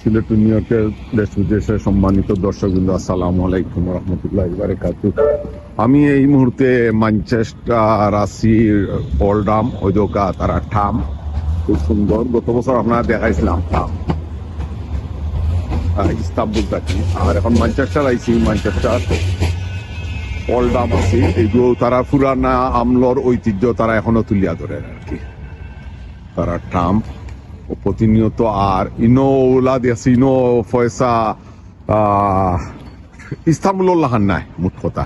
সিলেট ইয়র্কের দেশ বিদেশের সম্মানিত দর্শকবৃন্দ, আসসালামু আলাইকুম রহমতুল্লাহ বারাকাতু আমি এই মুহূর্তে ম্যানচেস্টার আছি ওল্ডাম ওইদোকা তারা ঠাম। খুব সুন্দর। গত বছর আপনারা দেখাইছিলাম ঠাম। ইস্তাম্বুল থাকি। আর এখন ম্যানচেস্টার আইছি ম্যানচেস্টার ওল্ডাম আছি এইগুলো তারা পুরানা আমলর ঐতিহ্য তারা এখনও তুলিয়া ধরে আর কি। তারা ট্রাম্প প্রতিনিয়ত আর ইনো ওলা দিয়েছে ইনো পয়সা আহ, লাহান নাই মুঠ কথা।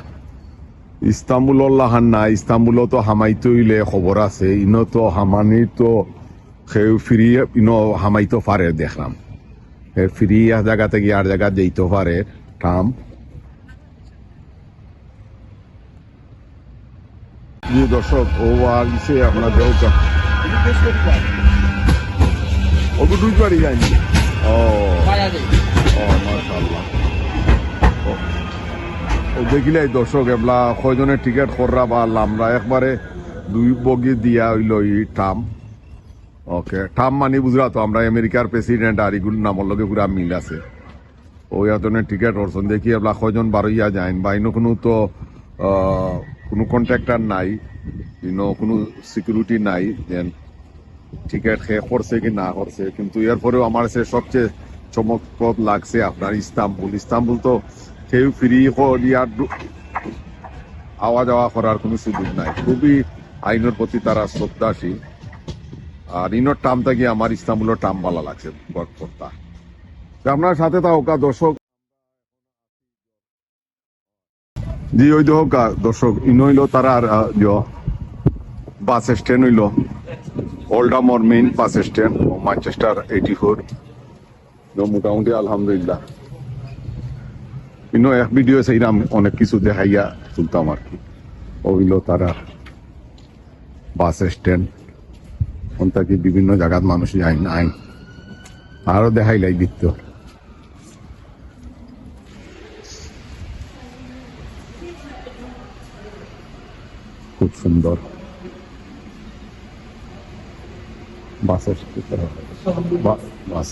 ইস্তাম্বুল লাহান নাই ইস্তাম্বুল তো হামাইতে হইলে খবর আছে ইনো তো হামানি তো সেও ফিরি ইনো হামাইতে পারে দেখলাম। সে ফিরি এক জায়গা থেকে আর জায়গা যেতে পারে ট্রাম্প দর্শক ও আর ইসে আপনার ওকে দুই বাড়ি যায়নি ও ও মাশাআল্লাহ। ও- ও দেখিলে দর্শক এবলা কয়জনের টিকিট কররা বা আমরা একবারে দুই বগি দিয়া হইল ই টাম। ওকে টাম মানে বুঝলা তো আমরা আমেরিকার প্রেসিডেন্ট আর এগুলো নামর লগে পুরা মিল আছে। ওই এতনের টিকিট করছেন দেখি এবলা কয়জন বারইয়া যাইন। বা ইনো কোনো তো কোনো কন্ট্রাক্টার নাই। ইনো কোনো সিকিউরিটি নাই দেন টিকিট খেয়ে করছে কি না করছে, কিন্তু এরপরেও আমার সে সবচেয়ে চমকপ্রদ লাগছে আপনার ইস্তাম্বুল। ইস্তাম্বুল তো কেউ ফ্রি করিয়ার আওয়া যাওয়া করার কোনো সুযোগ নাই। খুবই আইনের প্রতি তারা শ্রদ্ধাশীল। আর ইনোর টাম থেকে আমার ইস্তাম্বুলের টাম ভালো লাগছে কর্তা আপনার সাথে থাকা দর্শক জি, ওই দর্শক ইনইল তারা আর বাস স্ট্যান্ড হইল। ওল্ডামর মেইন বাস স্ট্যান্ড ও ম্যানচেস্টার এইটি ফোর মোটামুটি আলহামদুলিল্লাহ। কিন্তু এক ভিডিও সেইরাম অনেক কিছু দেখাইয়া তুলতাম আর কি। ওইল তারা বাস স্ট্যান্ড থাকি বিভিন্ন জায়গার মানুষ যায় নাই। আরও দেখাইলাই দিত। খুব সুন্দর। বাসের বাস।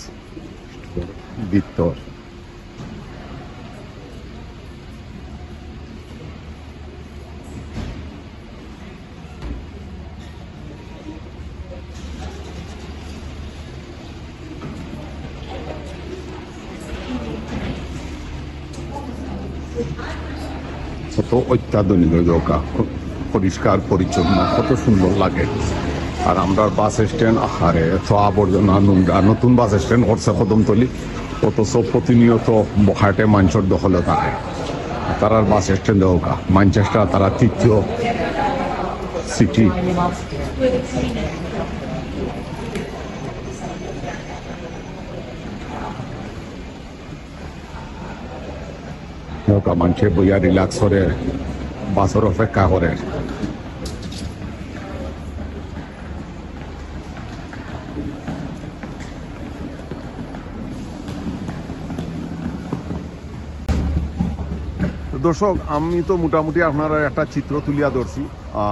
ভিতর। কত অত্যাধুনিক নৌকা। পরিষ্কার পরিচ্ছন্ন কত সুন্দর লাগে। আর আমরা বাস স্ট্যান্ড আহারে, এত আবর্জনা নোংরা, নতুন বাস স্ট্যান্ড করছে কদমতলি। অথচ প্রতিনিয়ত বখাটে মাঞ্চর দখলে থাকে। তারার বাস স্ট্যান্ড হোকা ম্যানচেস্টার তারা তৃতীয় সিটি নৌকা মানুষে বইয়া রিল্যাক্স করে বাসর অপেক্ষা করে। দর্শক, আমি তো মোটামুটি আপনারা একটা চিত্র তুলিয়া ধরছি।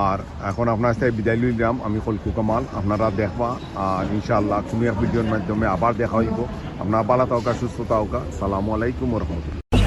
আর এখন আপনার সাথে বিদায় লইলাম আমি কলকু কামাল, আপনারা দেখবা। আর ইনশাআল্লাহ তুমি এক ভিডিওর মাধ্যমে আবার দেখা হইব। আপনার ভালো থাকা, সুস্থ থাকা। সালামু আলাইকুম রহমতুল্লাহ।